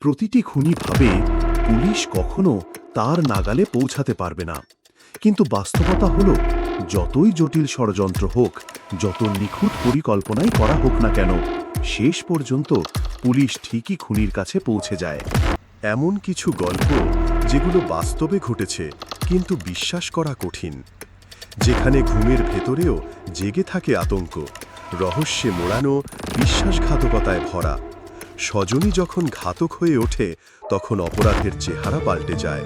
প্রতিটি খুনি ভাবে পুলিশ কখনো তার নাগালে পৌঁছাতে পারবে না। কিন্তু বাস্তবতা হলো, যতই জটিল ষড়যন্ত্র হোক, যত নিখুঁত পরিকল্পনাই করা হোক না কেন, শেষ পর্যন্ত পুলিশ ঠিকই খুনির কাছে পৌঁছে যায়। এমন কিছু গল্প যেগুলো বাস্তবে ঘটেছে, কিন্তু বিশ্বাস করা কঠিন। যেখানে ঘুমের ভেতরেও জেগে থাকে আতঙ্ক, রহস্যে মোড়ানো, বিশ্বাসঘাতকতায় ভরা। স্বজনই যখন ঘাতক হয়ে ওঠে, তখন অপরাধের চেহারা পাল্টে যায়।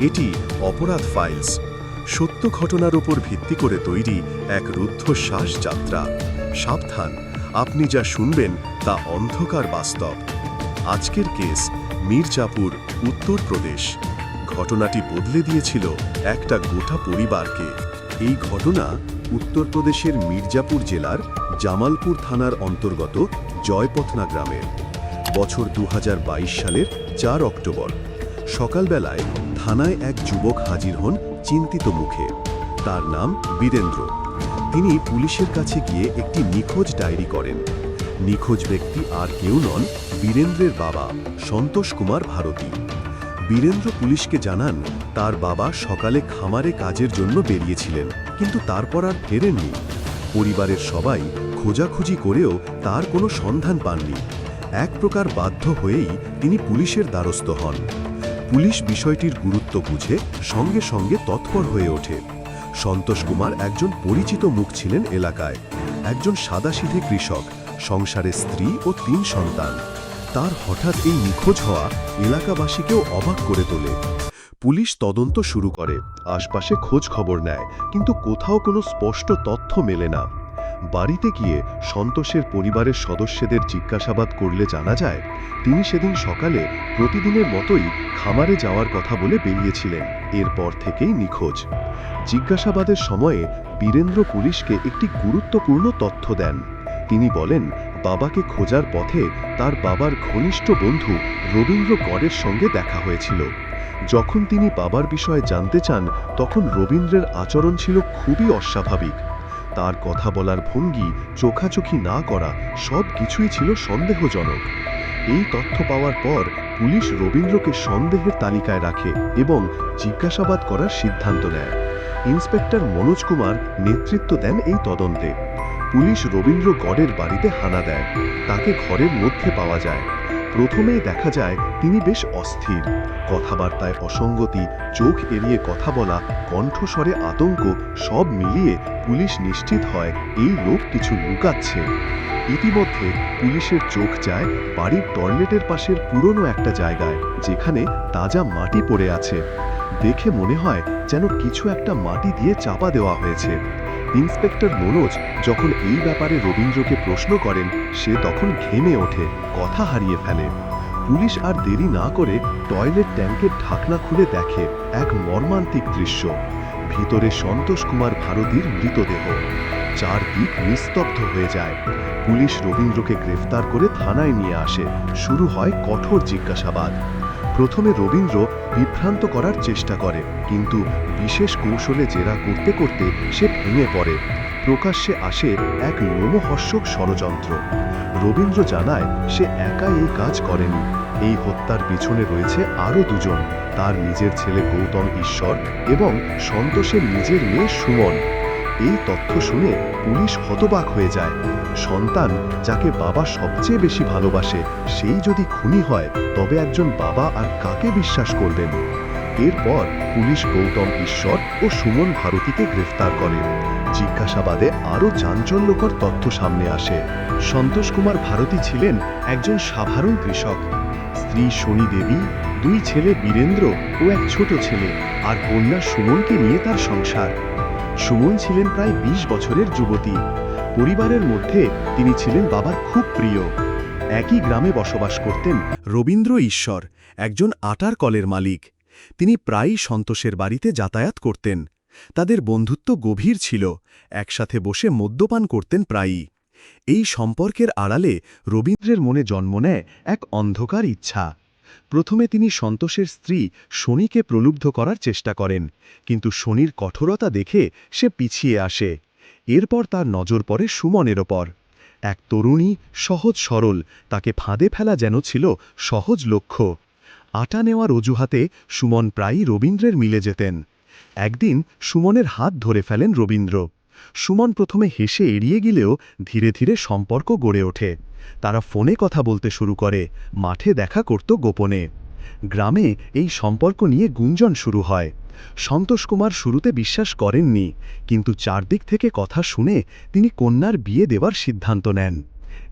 এটি অপরাধ ফাইলস সত্য ঘটনার উপর ভিত্তি করে তৈরি এক রুদ্ধশ্বাস যাত্রা সাবধান, আপনি যা শুনবেন তা অন্ধকার বাস্তব। আজকের কেস, মির্জাপুর উত্তরপ্রদেশ ঘটনাটি বদলে দিয়েছিল একটা গোটা পরিবারকে। এই ঘটনা উত্তরপ্রদেশের মির্জাপুর জেলার জামালপুর থানার অন্তর্গত জয়পথনা গ্রামের বছর দু হাজার বাইশ সালের চার অক্টোবর। সকালবেলায় থানায় এক যুবক হাজির হন চিন্তিত মুখে। তার নাম বীরেন্দ্র। তিনি পুলিশের কাছে গিয়ে একটি নিখোঁজ ডায়েরি করেন। নিখোঁজ ব্যক্তি আর কেউ নন বীরেন্দ্রের বাবা সন্তোষ কুমার ভারতী। বীরেন্দ্র পুলিশকে জানান, তার বাবা সকালে খামারে কাজের জন্য বেরিয়েছিলেন, কিন্তু তারপর আর ফেরেননি। পরিবারের সবাই খোঁজাখুঁজি করেও তার কোনো সন্ধান পাননি। এক প্রকার বাধ্য হয়েই তিনি পুলিশের দ্বারস্থ হন। পুলিশ বিষয়টির গুরুত্ব বুঝে সঙ্গে সঙ্গে তৎপর হয়ে ওঠে। সন্তোষ কুমার একজন পরিচিত মুখ ছিলেন এলাকায়। একজন সাদাসিধে কৃষক, সংসারে স্ত্রী ও তিন সন্তান। তার হঠাৎ এই নিখোঁজ হওয়া এলাকাবাসীকেও অবাক করে তোলে। পুলিশ তদন্ত শুরু করে। আশপাশে খোঁজ খবর নেয়, কিন্তু কোথাও কোনো স্পষ্ট তথ্য মেলে না। বাড়িতে গিয়ে সন্তোষের পরিবারের সদস্যদের জিজ্ঞাসাবাদ করলে জানা যায়, তিনি সেদিন সকালে প্রতিদিনের মতোই খামারে যাওয়ার কথা বলে বেরিয়েছিলেন। এরপর থেকেই নিখোঁজ। জিজ্ঞাসাবাদের সময়ে বীরেন্দ্র পুলিশকে একটি গুরুত্বপূর্ণ তথ্য দেন। তিনি বলেন, বাবাকে খোঁজার পথে তার বাবার ঘনিষ্ঠ বন্ধু রবীন্দ্র গড়ের সঙ্গে দেখা হয়েছিল। যখন তিনি বাবার বিষয়ে জানতে চান, তখন রবীন্দ্রের আচরণ ছিল খুবই অস্বাভাবিক। তার কথা বলার ভঙ্গি, চোখাচোখি না করা, সব কিছুই ছিল সন্দেহজনক। এই তথ্য পাওয়ার পর পুলিশ রবীন্দ্রকে সন্দেহের তালিকায় রাখে এবং জিজ্ঞাসাবাদ করার সিদ্ধান্ত নেয়। ইন্সপেক্টর মনোজ কুমার নেতৃত্ব দেন এই তদন্তে। পুলিশ রবীন্দ্র গড়ের বাড়িতে হানা দেয়। তাকে ঘরের মধ্যে পাওয়া যায়। প্রথমেই দেখা যায় তিনি বেশ অস্থির। কথাবার্তায় অসঙ্গতি, চোখ এড়িয়ে কথা বলা, কণ্ঠস্বরে আতঙ্ক, সব মিলিয়ে পুলিশ নিশ্চিত হয় এই লোক কিছু লুকাচ্ছে। ইতিমধ্যে পুলিশের চোখ যায় বাড়ির টয়লেটের পাশের পুরনো একটা জায়গায়, যেখানে তাজা মাটি পড়ে আছে। দেখে মনে হয় যেন কিছু একটা মাটি দিয়ে চাপা দেওয়া হয়েছে। ইন্সপেক্টর মনোজ যখন এই ব্যাপারে রবীন্দ্রকে প্রশ্ন করেন, সে তখন ঘেমে ওঠে, কথা হারিয়ে ফেলে। পুলিশ আর দেরি না করে টয়লেট ট্যাঙ্কের ঢাকনা খুলে দেখে এক মর্মান্তিক দৃশ্য। ভিতরে সন্তোষ কুমার ভারতীর মৃতদেহ। চারদিক নিস্তব্ধ হয়ে যায়। পুলিশ রবীন্দ্রকে গ্রেফতার করে থানায় নিয়ে আসে। শুরু হয় কঠোর জিজ্ঞাসাবাদ। প্রথমে রবীন্দ্র বিভ্রান্ত করার চেষ্টা করে, কিন্তু বিশেষ কৌশলে জেরা করতে করতে সে ভেঙে পড়ে। প্রকাশ্যে আসে এক লোমহর্ষক ষড়যন্ত্র। রবীন্দ্র জানায়, সে একা এই কাজ করেনি। এই হত্যার পিছনে রয়েছে আরও দুজন। তার নিজের ছেলে গৌতম ঈশ্বর এবং সন্তোষের নিজের মেয়ে সুমন। এই তথ্য শুনে পুলিশ হতবাক হয়ে যায়। সন্তান যাকে বাবা সবচেয়ে বেশি ভালোবাসে, সেই যদি খুনি হয়, তবে একজন বাবা আর কাকে বিশ্বাস করবেন? এরপর পুলিশ গৌতম ঈশ্বর ও সুমন ভারতীকে গ্রেফতার করে। জিজ্ঞাসাবাদে আরও চাঞ্চল্যকর তথ্য সামনে আসে। সন্তোষ কুমার ভারতী ছিলেন একজন সাধারণ কৃষক। স্ত্রী শনি দেবী, দুই ছেলে বীরেন্দ্র ও এক ছোট ছেলে আর কন্যা সুমনকে নিয়ে তার সংসার। সুমন ছিলেন প্রায় ২০ বছরের যুবতী। পরিবারের মধ্যে তিনি ছিলেন বাবার খুব প্রিয়। একই গ্রামে বসবাস করতেন রবীন্দ্র ঈশ্বর, একজন আটার কলের মালিক। তিনি প্রায়ই সন্তোষের বাড়িতে যাতায়াত করতেন। তাদের বন্ধুত্ব গভীর ছিল, একসাথে বসে মদ্যপান করতেন প্রায়ই। এই সম্পর্কের আড়ালে রবীন্দ্রের মনে জন্ম নেয় এক অন্ধকার ইচ্ছা। প্রথমে তিনি সন্তোষের স্ত্রী শনিকে প্রলুব্ধ করার চেষ্টা করেন, কিন্তু শনির কঠোরতা দেখে সে পিছিয়ে আসে। এরপর তার নজর পড়ে সুমনের ওপর। এক তরুণী সহজ সরল, তাকে ফাঁদে ফেলা যেন ছিল সহজ লক্ষ্য। আটা নেওয়ার অজুহাতে সুমন প্রায়ই রবীন্দ্রের মিলে যেতেন। একদিন সুমনের হাত ধরে ফেলেন রবীন্দ্র। সুমন প্রথমে হেসে এড়িয়ে গেলেও ধীরে ধীরে সম্পর্ক গড়ে ওঠে। তারা ফোনে কথা বলতে শুরু করে, মাঠে দেখা করত গোপনে। গ্রামে এই সম্পর্ক নিয়ে গুঞ্জন শুরু হয়। সন্তোষ কুমার শুরুতে বিশ্বাস করেননি, কিন্তু চারদিক থেকে কথা শুনে তিনি কন্যার বিয়ে দেওয়ার সিদ্ধান্ত নেন।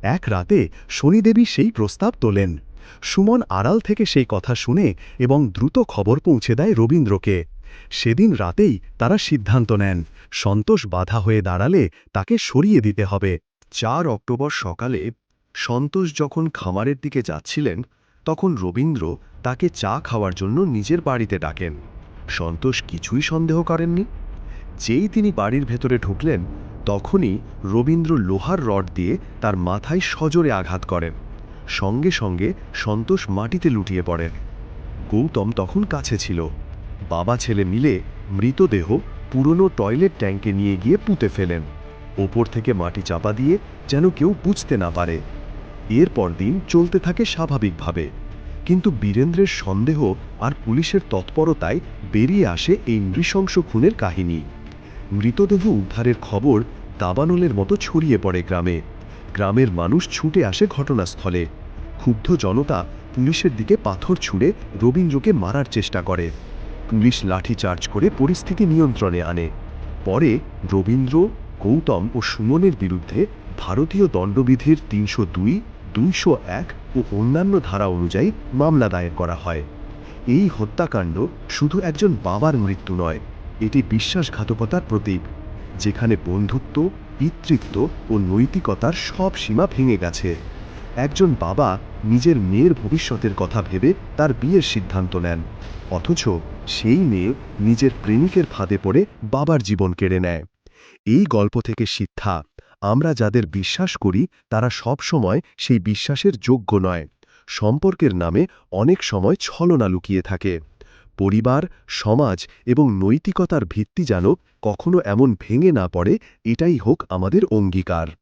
এক রাতে শনিদেবী সেই প্রস্তাব তোলেন। সুমন আড়াল থেকে সেই কথা শুনে এবং দ্রুত খবর পৌঁছে দেয় রবীন্দ্রকে। সেদিন রাতেই তারা সিদ্ধান্ত নেন, সন্তোষ বাধা হয়ে দাঁড়ালে তাকে সরিয়ে দিতে হবে। চার অক্টোবর সকালে সন্তোষ যখন খামারের দিকে যাচ্ছিলেন, তখন রবীন্দ্র তাকে চা খাওয়ার জন্য নিজের বাড়িতে ডাকেন। সন্তোষ কিছুই সন্দেহ করেননি। যেই তিনি বাড়ির ভেতরে ঢুকলেন, তখনই রবীন্দ্র লোহার রড দিয়ে তার মাথায় সজোরে আঘাত করেন। সঙ্গে সঙ্গে সন্তোষ মাটিতে লুটিয়ে পড়েন। গৌতম তখন কাছে ছিল। বাবা ছেলে মিলে মৃতদেহ পুরনো টয়লেট ট্যাঙ্কে নিয়ে গিয়ে পুঁতে ফেলেন। ওপর থেকে মাটি চাপা দিয়ে যেন কেউ বুঝতে না পারে। এরপর দিন চলতে থাকে স্বাভাবিকভাবে। কিন্তু বীরেন্দ্রের সন্দেহ আর পুলিশের তৎপরতায় বেরিয়ে আসে এই নৃশংস খুনের কাহিনী। মৃতদেহ উদ্ধারের খবর দাবানলের মতো ছড়িয়ে পড়ে গ্রামে। গ্রামের মানুষ ছুটে আসে ঘটনাস্থলে। ক্ষুব্ধ জনতা পুলিশের দিকে পাথর ছুঁড়ে রবীন্দ্রকে মারার চেষ্টা করে। পুলিশ লাঠিচার্জ করে পরিস্থিতি নিয়ন্ত্রণে আনে। পরে রবীন্দ্র, গৌতম ও সুমনের বিরুদ্ধে ভারতীয় দণ্ডবিধির তিনশো দুই, দুইশো এক ও অন্যান্য ধারা অনুযায়ী মামলা দায়ের করা হয়। এই হত্যাকাণ্ড শুধু একজন বাবার মৃত্যু নয়, এটি বিশ্বাসঘাতকতার প্রতীক, যেখানে বন্ধুত্ব, পিতৃত্ব ও নৈতিকতার সব সীমা ভেঙে গেছে। একজন বাবা নিজের মেয়ের ভবিষ্যতের কথা ভেবে তার বিয়ের সিদ্ধান্ত নেন। অথচ সেই মেয়ে নিজের প্রেমিকের ফাঁদে পড়ে বাবার জীবন কেড়ে নেয়। এই গল্প থেকে শিক্ষা, আমরা যাদের বিশ্বাস করি তারা সব সময় সেই বিশ্বাসের যোগ্য নয়। সম্পর্কের নামে অনেক সময় ছলনা লুকিয়ে থাকে। পরিবার, সমাজ এবং নৈতিকতার ভিত্তি যেন কখনো এমন ভেঙে না পড়ে, এটাই হোক আমাদের অঙ্গীকার।